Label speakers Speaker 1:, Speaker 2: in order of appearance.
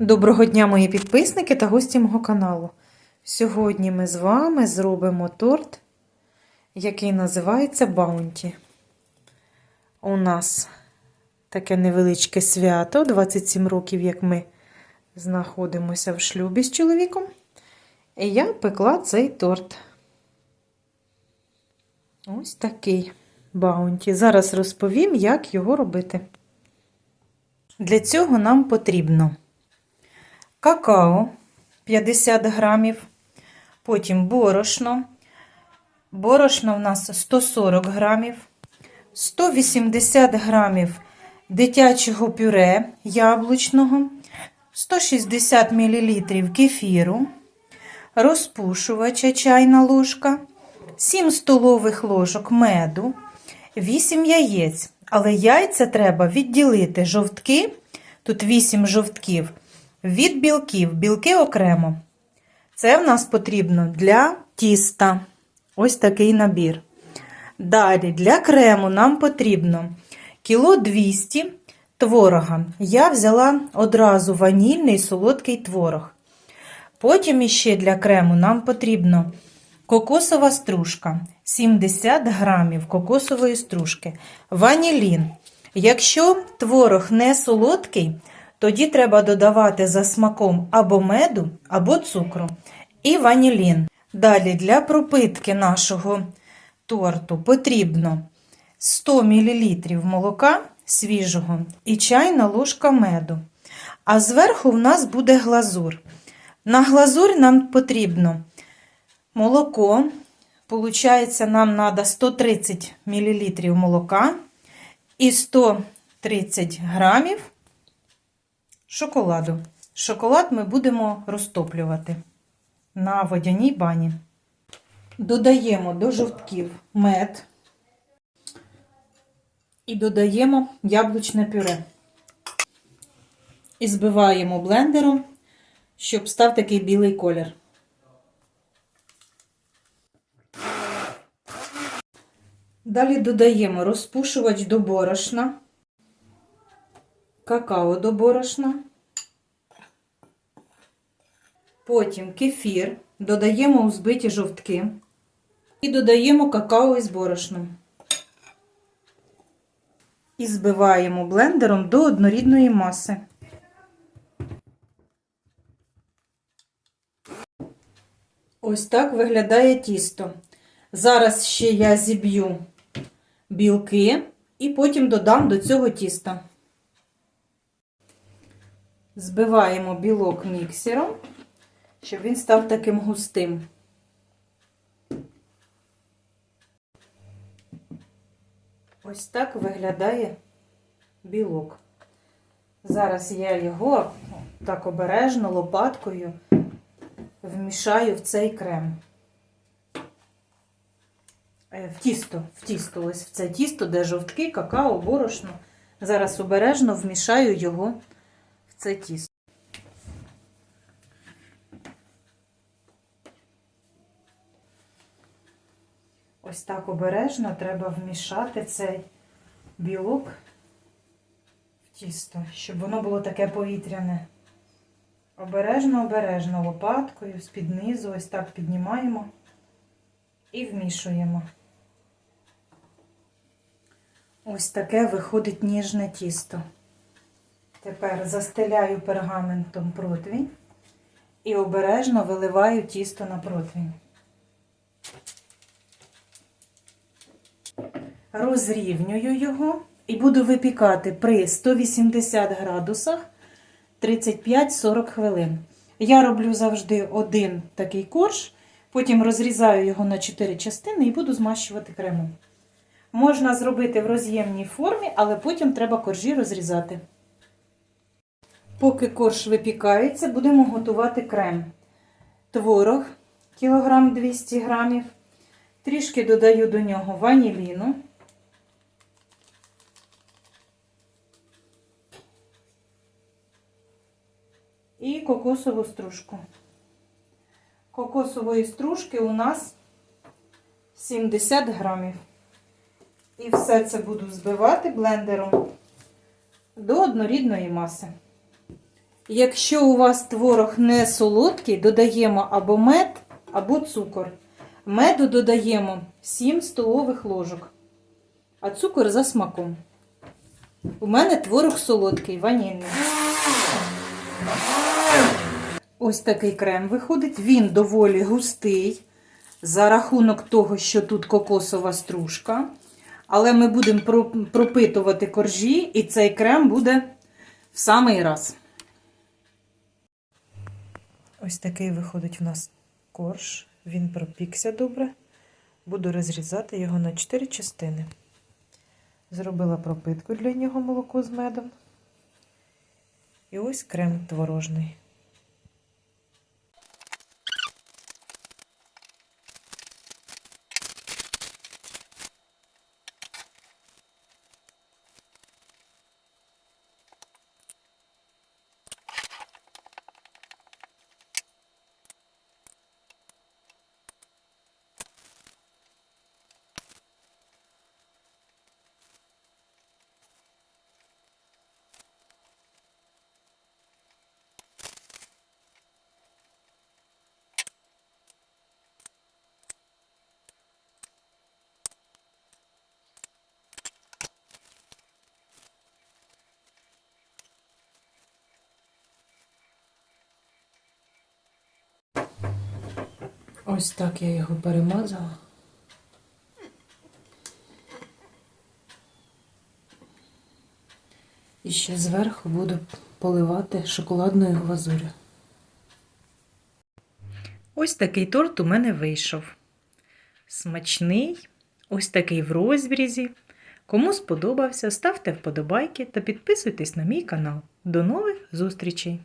Speaker 1: Доброго дня, мої підписники та гості мого каналу. Сьогодні ми з вами зробимо торт, який називається Баунті. У нас таке невеличке свято, 27 років, як ми знаходимося в шлюбі з чоловіком. І я пекла цей торт. Ось такий баунті. Зараз розповім, як його робити. Для цього нам потрібно какао 50 грамів, потім борошно. Борошно в нас 140 грамів, 180 грамів дитячого пюре яблучного, 160 мл кефіру, розпушувача чайна ложка, 7 столових ложок меду, 8 яєць. Але яйця треба відділити жовтки, тут 8 жовтків, від білків, білки окремо. Це в нас потрібно для тіста. Ось такий набір. Далі для крему нам потрібно кіло 200 творога. Я взяла одразу ванільний солодкий творог. Потім іще для крему нам потрібно кокосова стружка 70 грамів кокосової стружки, ванілін. Якщо творог не солодкий, тоді треба додавати за смаком або меду, або цукру і ванілін. Далі для пропитки нашого торту потрібно 100 мл молока свіжого і чайна ложка меду. А зверху в нас буде глазур. На глазур нам потрібно молоко. Получається, нам треба 130 мл молока і 130 грамів шоколаду. Шоколад ми будемо розтоплювати на водяній бані. Додаємо до жовтків мед і додаємо яблучне пюре. І збиваємо блендером, щоб став такий білий колір. Далі додаємо розпушувач до борошна, какао до борошна, потім кефір, додаємо у збиті жовтки і додаємо какао із борошном. І збиваємо блендером до однорідної маси. Ось так виглядає тісто. Зараз ще я зіб'ю білки і потім додам до цього тіста. Збиваємо білок міксером, щоб він став таким густим. Ось так виглядає білок. Зараз я його так обережно лопаткою вмішаю в цей крем. Е, В тісто, в тісто, ось в це тісто, де жовтки, какао, борошно. Зараз обережно вмішаю його в це тісто. Ось так обережно треба вмішати цей білок в тісто, щоб воно було таке повітряне. Обережно, обережно лопаткою, з-під низу, ось так піднімаємо і вмішуємо. Ось таке виходить ніжне тісто. Тепер застеляю пергаментом противінь і обережно виливаю тісто на противінь. Розрівнюю його і буду випікати при 180 градусах 35-40 хвилин. Я роблю завжди один такий корж, потім розрізаю його на 4 частини і буду змащувати кремом. Можна зробити в роз'ємній формі, але потім треба коржі розрізати. Поки корж випікається, будемо готувати крем. Творог кілограм 200 грамів. Трішки додаю до нього ваніліну. І кокосову стружку. Кокосової стружки у нас 70 грамів. І все це буду збивати блендером до однорідної маси. Якщо у вас творог не солодкий, додаємо або мед, або цукор. Меду додаємо 7 столових ложок, а цукор за смаком. У мене творог солодкий, ванільний. Ось такий крем виходить. Він доволі густий за рахунок того, що тут кокосова стружка. Але ми будемо пропитувати коржі, і цей крем буде в самий раз. Ось такий виходить в нас корж. Він пропікся добре. Буду розрізати його на 4 частини. Зробила пропитку для нього молоко з медом. І ось крем творожний. Ось так я його перемазала. І ще зверху буду поливати шоколадною глазурю. Ось такий торт у мене вийшов. Смачний, ось такий в розрізі. Кому сподобався, ставте вподобайки та підписуйтесь на мій канал. До нових зустрічей!